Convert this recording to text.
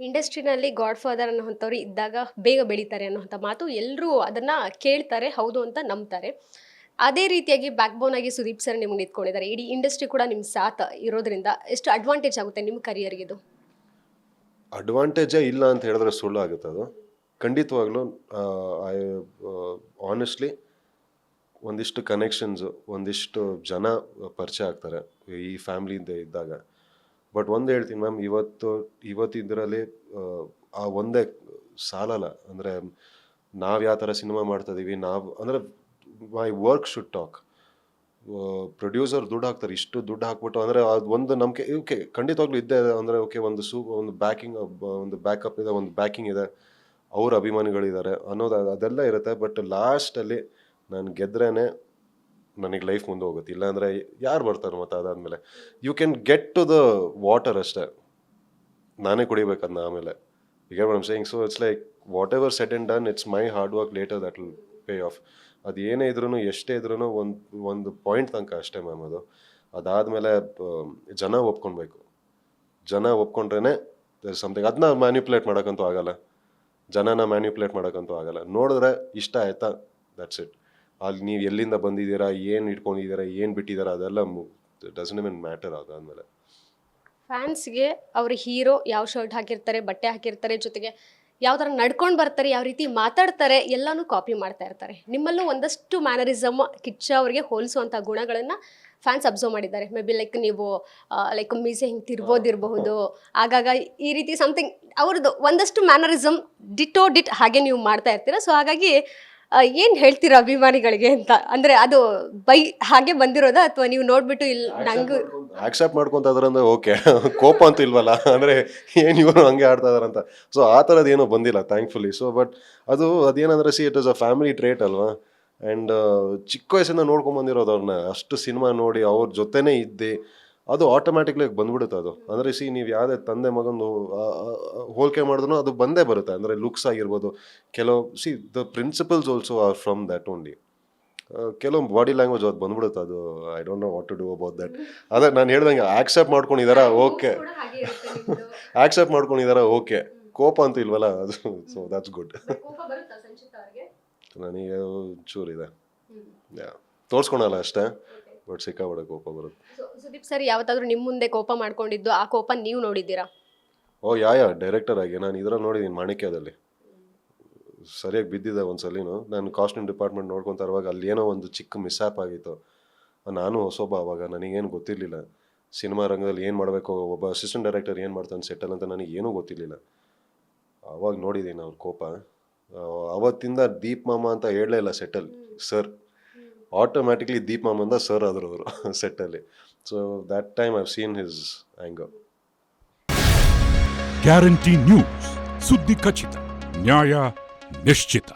ಇಂಡಸ್ಟ್ರಿನಲ್ಲಿ god father ಅನ್ನೋಂಥವ್ರು ಇದ್ದಾಗ ಬೇಗ ಬೆಳೀತಾರೆ ಅನ್ನೋಂಥ ಮಾತು ಎಲ್ಲರೂ ಅದನ್ನು ಕೇಳ್ತಾರೆ, ಹೌದು ಅಂತ ನಂಬ್ತಾರೆ. ಅದೇ ರೀತಿಯಾಗಿ ಬ್ಯಾಕ್ ಬೋನ್ ಆಗಿ ಸುದೀಪ್ ಸರ್ ನಿಮ್ಗೆ ನಿಂತ್ಕೊಂಡಿದ್ದಾರೆ. ಇಡೀ ಇಂಡಸ್ಟ್ರಿ ಕೂಡ ನಿಮ್ಮ ಸಾಥ್ ಇರೋದ್ರಿಂದ ಎಷ್ಟು ಅಡ್ವಾಂಟೇಜ್ ಆಗುತ್ತೆ ನಿಮ್ಮ ಕರಿಯರ್ಗೆ ಇದು? ಅಡ್ವಾಂಟೇಜೇ ಇಲ್ಲ ಅಂತ ಹೇಳಿದ್ರೆ ಸುಳ್ಳು ಆಗುತ್ತೆ ಅದು. ಖಂಡಿತವಾಗ್ಲೂ ಐ ಆನೆಸ್ಟ್ಲಿ ಒಂದಿಷ್ಟು ಕನೆಕ್ಷನ್ಸು ಒಂದಿಷ್ಟು ಜನ ಪರಿಚಯ ಆಗ್ತಾರೆ ಈ ಫ್ಯಾಮ್ಲಿಯಿಂದ ಇದ್ದಾಗ. ಬಟ್ ಒಂದು ಹೇಳ್ತೀನಿ ಮ್ಯಾಮ್, ಇವತ್ತು, ಇವತ್ತಿದ್ರಲ್ಲಿ, ಆ ಒಂದೇ ಸಾಲಲ್ಲ. ಅಂದರೆ ನಾವು ಯಾವ ಥರ ಸಿನಿಮಾ ಮಾಡ್ತಾ ಇದೀವಿ ನಾವು, ಅಂದರೆ my work should talk. Producer ದುಡ್ಡು ಹಾಕ್ತಾರೆ, ಇಷ್ಟು ದುಡ್ಡು ಹಾಕ್ಬಿಟ್ಟು, ಅಂದರೆ ಅದು ಒಂದು ನಂಬಿಕೆ ಓಕೆ, ಖಂಡಿತವಾಗ್ಲೂ ಇದ್ದೇ ಇದೆ, ಅಂದರೆ ಓಕೆ, ಒಂದು ಸೂ, ಒಂದು ಬ್ಯಾಕಿಂಗ್ ಒಂದು ಬ್ಯಾಕಪ್ ಇದೆ, ಒಂದು ಬ್ಯಾಕಿಂಗ್ ಇದೆ, ಅವ್ರ ಅಭಿಮಾನಿಗಳಿದ್ದಾರೆ ಅನ್ನೋದು ಅದ್- ಅದೆಲ್ಲ ಇರುತ್ತೆ. ಬಟ್ ಲಾಸ್ಟಲ್ಲಿ ನಾನು ಗೆದ್ರೇನೆ ನನಗೆ ಲೈಫ್ ಮುಂದೆ ಹೋಗುತ್ತೆ. ಇಲ್ಲಾಂದರೆ ಯಾರು ಬರ್ತಾರೆ ಮತ್ತೆ ಅದಾದಮೇಲೆ. You can get to the water ಅಷ್ಟೇ. ನಾನೇ ಕುಡಿಬೇಕು ಅದನ್ನ ಆಮೇಲೆ ಈಗ madam saying so it's like whatever set and done it's my hard work later that will pay off ಅದು ಏನೇ ಇದ್ರೂ ಎಷ್ಟೇ ಇದ್ರೂ ಒಂದು ಒಂದು ಪಾಯಿಂಟ್ ತನಕ ಅಷ್ಟೇ ಮ್ಯಾಮ್ ಅದು. ಅದಾದಮೇಲೆ ಜನ ಒಪ್ಕೊಳ್ಬೇಕು ಜನ ಒಪ್ಕೊಂಡ್ರೇ ಸಮಥಿಂಗ್ ಅದನ್ನ ಮ್ಯಾನ್ಯುಪ್ಯುಲೇಟ್ ಮಾಡೋಕ್ಕಂತೂ ಆಗಲ್ಲ. ಜನನ ಮ್ಯಾನ್ಯುಪ್ಯುಲೇಟ್ ಮಾಡೋಕ್ಕಂತೂ ಆಗಲ್ಲ. ನೋಡಿದ್ರೆ ಇಷ್ಟ ಆಯ್ತಾ? ದಟ್ಸ್ ಇಟ್ ಅಲ್ಲಿ ನೀವು ಎಲ್ಲಿಂದ ಬಂದಿದ್ದೀರಾ, ಏನು ಇಟ್ಕೊಂಡಿದ್ದೀರಾ, ಏನು ಬಿಟ್ಟಿದ್ದೀರಾ, ಅದೆಲ್ಲ ಡಸನ್ ಇವನ್ ಮ್ಯಾಟರ್ ಅದಾದಮೇಲೆ. ಫ್ಯಾನ್ಸ್ಗೆ ಅವ್ರ ಹೀರೋ ಯಾವ ಶರ್ಟ್ ಹಾಕಿರ್ತಾರೆ, ಬಟ್ಟೆ ಹಾಕಿರ್ತಾರೆ ಜೊತೆಗೆ ಯಾವ ಥರ ನಡ್ಕೊಂಡು ಬರ್ತಾರೆ, ಯಾವ ರೀತಿ ಮಾತಾಡ್ತಾರೆ, ಎಲ್ಲನೂ ಕಾಪಿ ಮಾಡ್ತಾ ಇರ್ತಾರೆ. ನಿಮ್ಮಲ್ಲೂ ಒಂದಷ್ಟು ಮ್ಯಾನರಿಸಮ್ ಕಿಚ್ಚ ಅವರಿಗೆ ಹೋಲಿಸುವಂಥ ಗುಣಗಳನ್ನು ಫ್ಯಾನ್ಸ್ ಅಬ್ಸರ್ವ್ ಮಾಡಿದ್ದಾರೆ. ಮೇ ಬಿ ಲೈಕ್ ನೀವು ಲೈಕ್ ಮೀಸೆ ಹಿಂಗೆ ತಿರ್ಬೋದಿರಬಹುದು. ಆಗಾಗ ಈ ರೀತಿ ಸಮಥಿಂಗ್ ಅವ್ರದ್ದು ಒಂದಷ್ಟು ಮ್ಯಾನರಿಸಮ್ ಡಿಟೋ ಡಿಟ್ ಹಾಗೆ ನೀವು ಮಾಡ್ತಾ ಇರ್ತೀರ. ಸೊ ಹಾಗಾಗಿ ಏನು ಹೇಳ್ತೀರಾ ಅಭಿಮಾನಿಗಳಿಗೆ ಅಂತ? ಅಂದರೆ ಅದು ಬೈ ಹಾಗೆ ಬಂದಿರೋದಾ? ಅಥವಾ ನೀವು ನೋಡ್ಬಿಟ್ಟು ಇಲ್ಲಿ ನಂಗೆ ಆಕ್ಸೆಪ್ಟ್ ಮಾಡ್ಕೊಂತ ಅಂದ್ರೆ ಓಕೆ ಕೋಪ ಅಂತೂ ಇಲ್ವಲ್ಲ? ಅಂದರೆ ಏನು ಇವರು ಹಂಗೆ ಆಡ್ತಾ ಇದಾರಂತ ಸೊ ಆ ಥರದ್ದು ಏನೂ ಬಂದಿಲ್ಲ ಥ್ಯಾಂಕ್ಫುಲಿ ಸೊ ಬಟ್ ಅದು ಅದೇನಂದ್ರೆ see it is a family trait ಅಲ್ವಾ? ಆ್ಯಂಡ್ ಚಿಕ್ಕ ವಯಸ್ಸಿಂದ ನೋಡ್ಕೊಂಡ್ ಬಂದಿರೋದು ಅವ್ರನ್ನ ಅಷ್ಟು ಸಿನಿಮಾ ನೋಡಿ ಅವ್ರ ಜೊತೆನೇ ಇದ್ದೆ. ಅದು ಆಟೋಮ್ಯಾಟಿಕ್ಲಿ ಬಂದ್ಬಿಡುತ್ತೆ ಅದು. ಅಂದರೆ ಸಿ ನೀವು ಯಾವುದೇ ತಂದೆ ಮಗಂದು ಹೋಲಿಕೆ ಮಾಡಿದ್ರು ಅದು ಬಂದೇ ಬರುತ್ತೆ. ಅಂದರೆ ಲುಕ್ಸ್ ಆಗಿರ್ಬೋದು ಕೆಲವು see the principles also are from that only ಕೆಲವೊಂದು ಬಾಡಿ ಲ್ಯಾಂಗ್ವೇಜ್ ಅದು ಬಂದ್ಬಿಡುತ್ತೆ ಅದು. I don't know what to do about that ಅದೇ ನಾನು ಹೇಳ್ದಂಗೆ ಆಕ್ಸೆಪ್ಟ್ ಮಾಡ್ಕೊಂಡಿದಾರ ಓಕೆ ಆಕ್ಸೆಪ್ಟ್ ಮಾಡ್ಕೊಂಡಿದಾರ ಓಕೆ ಕೋಪ ಅಂತೂ ಇಲ್ವಲ್ಲ ಅದು? ಸೊ ದಟ್ಸ್ ಗುಡ್ ನನಗೆ ಚೂರಿದೆ ಯಾ ತೋರಿಸ್ಕೊಳಲ್ಲ ಅಷ್ಟೇ? ಬಟ್ ಸಿಕ್ಕಾಬಿಡ ಕೋಪ ಬರುತ್ತೆ. ಸುದೀಪ್ ಸರ್ ಯಾವತ್ತಾದ್ರೂ ನಿಮ್ಮ ಮುಂದೆ ಕೋಪ ಮಾಡ್ಕೊಂಡಿದ್ದು ಆ ಕೋಪ ನೀವು ನೋಡಿದ್ದೀರಾ? ಓ ಯಾ ಯಾ ಡೈರೆಕ್ಟರ್ ಆಗಿ ನಾನು ಇದರ ನೋಡಿದ್ದೀನಿ ಮಾಣಿಕ್ಯದಲ್ಲಿ. ಸರಿಯಾಗಿ ಬಿದ್ದಿದ್ದೆ ಒಂದ್ಸಲಿನು. ನಾನು ಕಾಸ್ಟ್ಯೂಮ್ ಡಿಪಾರ್ಟ್ಮೆಂಟ್ ನೋಡ್ಕೊಂತ ಇರುವಾಗ ಅಲ್ಲಿ ಏನೋ ಒಂದು ಚಿಕ್ಕ ಮಿಸ್ಆ್ಯಪ್ ಆಗಿತ್ತು. ನಾನು ಹೊಸೊಬ್ಬ ಅವಾಗ ನನಗೇನು ಗೊತ್ತಿರಲಿಲ್ಲ. ಸಿನಿಮಾ ರಂಗದಲ್ಲಿ ಏನು ಮಾಡಬೇಕು ಒಬ್ಬ ಅಸಿಸ್ಟೆಂಟ್ ಡೈರೆಕ್ಟರ್ ಏನು ಮಾಡ್ತಾನೆ ಸೆಟಲ್ ಅಂತ ನನಗೆ ಏನೂ ಗೊತ್ತಿರಲಿಲ್ಲ. ಅವಾಗ ನೋಡಿದ್ದೀನಿ ಅವ್ರ ಕೋಪ. ಅವತ್ತಿಂದ ದೀಪ್ ಮಾಮ ಅಂತ ಹೇಳಲೇ ಇಲ್ಲ ಸೆಟಲ್ ಸರ್ ಆಟೋಮ್ಯಾಟಿಕ್ಲಿ ದೀಪ್ ಮಾಮಂದ ಸರ್ ಆದರು ಅವರು ಸೆಟ್ಟಲ್ಲಿ so that time I've seen his anger guarantee news ಸುದ್ದಿ ಖಚಿತ ನ್ಯಾಯ ನಿಶ್ಚಿತ